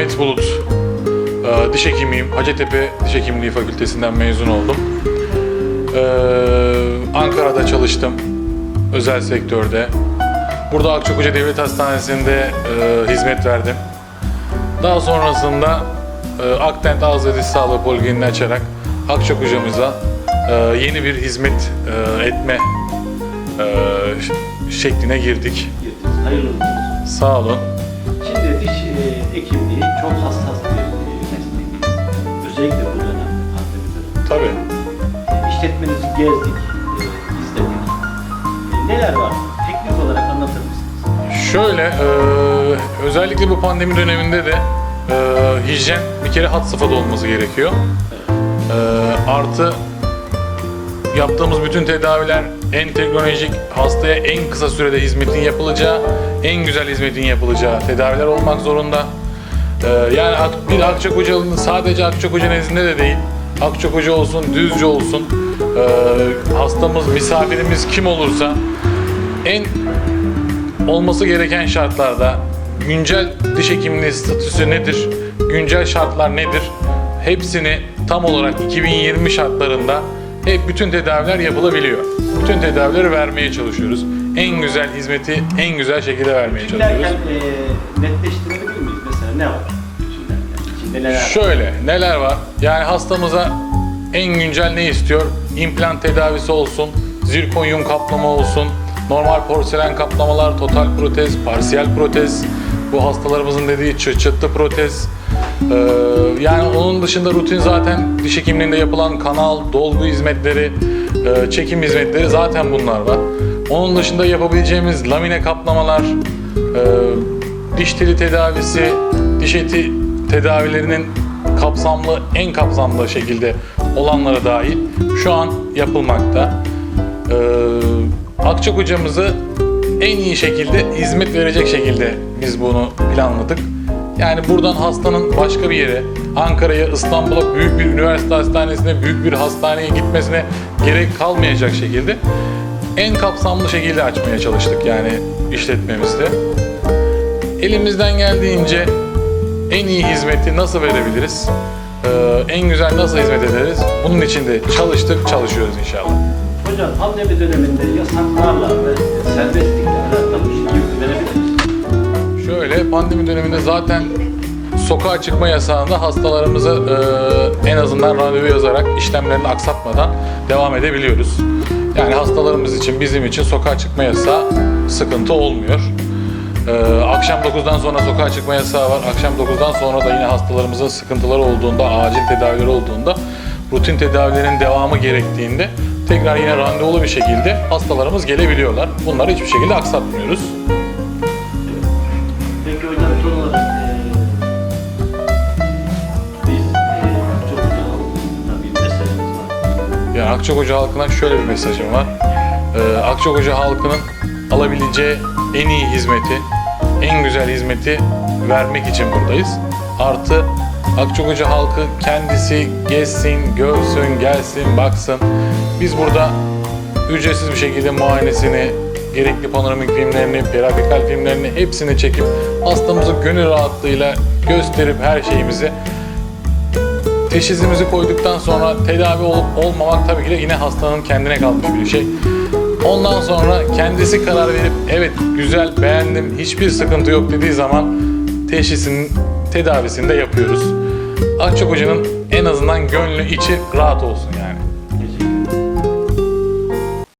Muhammed Bulut. Ee, diş hekimiyim. Hacettepe Diş Hekimliği Fakültesinden mezun oldum. Ee, Ankara'da çalıştım. Özel sektörde. Burada Akçakoca Devlet Hastanesi'nde e, hizmet verdim. Daha sonrasında e, Akdent Ağız ve Diş Sağlığı Polikliniğini açarak Akçakoca'mıza e, yeni bir hizmet e, etme e, şekline girdik. Hayırlı olsun. Sağ olun. Çok hassas bir meslek. Özellikle bu dönemde, pandemi döneminde. Tabii. İşletmenizi gezdik, e, izledik. E, neler var? Teknik olarak anlatır mısınız? Şöyle, e, özellikle bu pandemi döneminde de e, hijyen bir kere had safhada olması gerekiyor. E, artı yaptığımız bütün tedaviler en teknolojik, hastaya en kısa sürede hizmetin yapılacağı, en güzel hizmetin yapılacağı tedaviler olmak zorunda. E, yani bir Akçakocalı'nın sadece Akçakoca nezdinde de değil, Akçakoca olsun, Düzce olsun, e, hastamız, misafirimiz kim olursa en olması gereken şartlarda güncel diş hekimliği statüsü nedir? Güncel şartlar nedir? Hepsini tam olarak 2020 şartlarında hep bütün tedaviler yapılabiliyor. Bütün tedavileri vermeye çalışıyoruz. En güzel hizmeti en güzel şekilde vermeye Derken çalışıyoruz. e, netleştirebilir miyiz? Ne var? İçinde neler var? Şöyle neler var? Yani hastamıza en güncel ne istiyor? İmplant tedavisi olsun, zirkonyum kaplama olsun, normal porselen kaplamalar, total protez, parsiyel protez, bu hastalarımızın dediği çıt çıtlı protez. Ee, yani onun dışında rutin zaten diş hekimliğinde yapılan kanal, dolgu hizmetleri, e, çekim hizmetleri zaten bunlar var. Onun dışında yapabileceğimiz lamine kaplamalar, e, diş teli tedavisi, diş eti tedavilerinin kapsamlı, en kapsamlı şekilde olanları dahil şu an yapılmakta. Ee, Akçak hocamızı en iyi şekilde hizmet verecek şekilde biz bunu planladık. Yani buradan hastanın başka bir yere, Ankara'ya, İstanbul'a, büyük bir üniversite hastanesine, büyük bir hastaneye gitmesine gerek kalmayacak şekilde en kapsamlı şekilde açmaya çalıştık yani işletmemizde. Elimizden geldiğince en iyi hizmeti nasıl verebiliriz? Ee, en güzel nasıl hizmet ederiz? Bunun için de çalıştık, çalışıyoruz inşallah. Hocam pandemi döneminde yasaklarla ve serbestlikle alakalı bir şey verebilir misiniz? Şöyle pandemi döneminde zaten sokağa çıkma yasağında hastalarımızı e, en azından randevu yazarak işlemlerini aksatmadan devam edebiliyoruz. Yani hastalarımız için bizim için sokağa çıkma yasağı sıkıntı olmuyor. E, akşam 9'dan sonra sokağa çıkma yasağı var. Akşam 9'dan sonra da yine hastalarımızın sıkıntıları olduğunda, acil tedavileri olduğunda, rutin tedavilerin devamı gerektiğinde tekrar yine randevulu bir şekilde hastalarımız gelebiliyorlar. Bunları hiçbir şekilde aksatmıyoruz. Peki hocam son olarak eee biz eee çok güzel halkımızda bir meselemiz var. Yani Akçakoca halkına şöyle bir mesajım var. Ee, Akçakoca halkının alabileceği en iyi hizmeti, en güzel hizmeti vermek için buradayız. Artı Akçakoca halkı kendisi gezsin, görsün, gelsin, baksın. Biz burada ücretsiz bir şekilde muayenesini, gerekli panoramik filmlerini, perapikal filmlerini hepsini çekip hastamızı gönül rahatlığıyla gösterip her şeyimizi teşhisimizi koyduktan sonra tedavi olup olmamak tabii ki de yine hastanın kendine kalmış bir şey. Ondan sonra kendisi karar verip evet güzel beğendim hiçbir sıkıntı yok dediği zaman teşhisinin tedavisini de yapıyoruz. Akçak Hoca'nın en azından gönlü içi rahat olsun yani.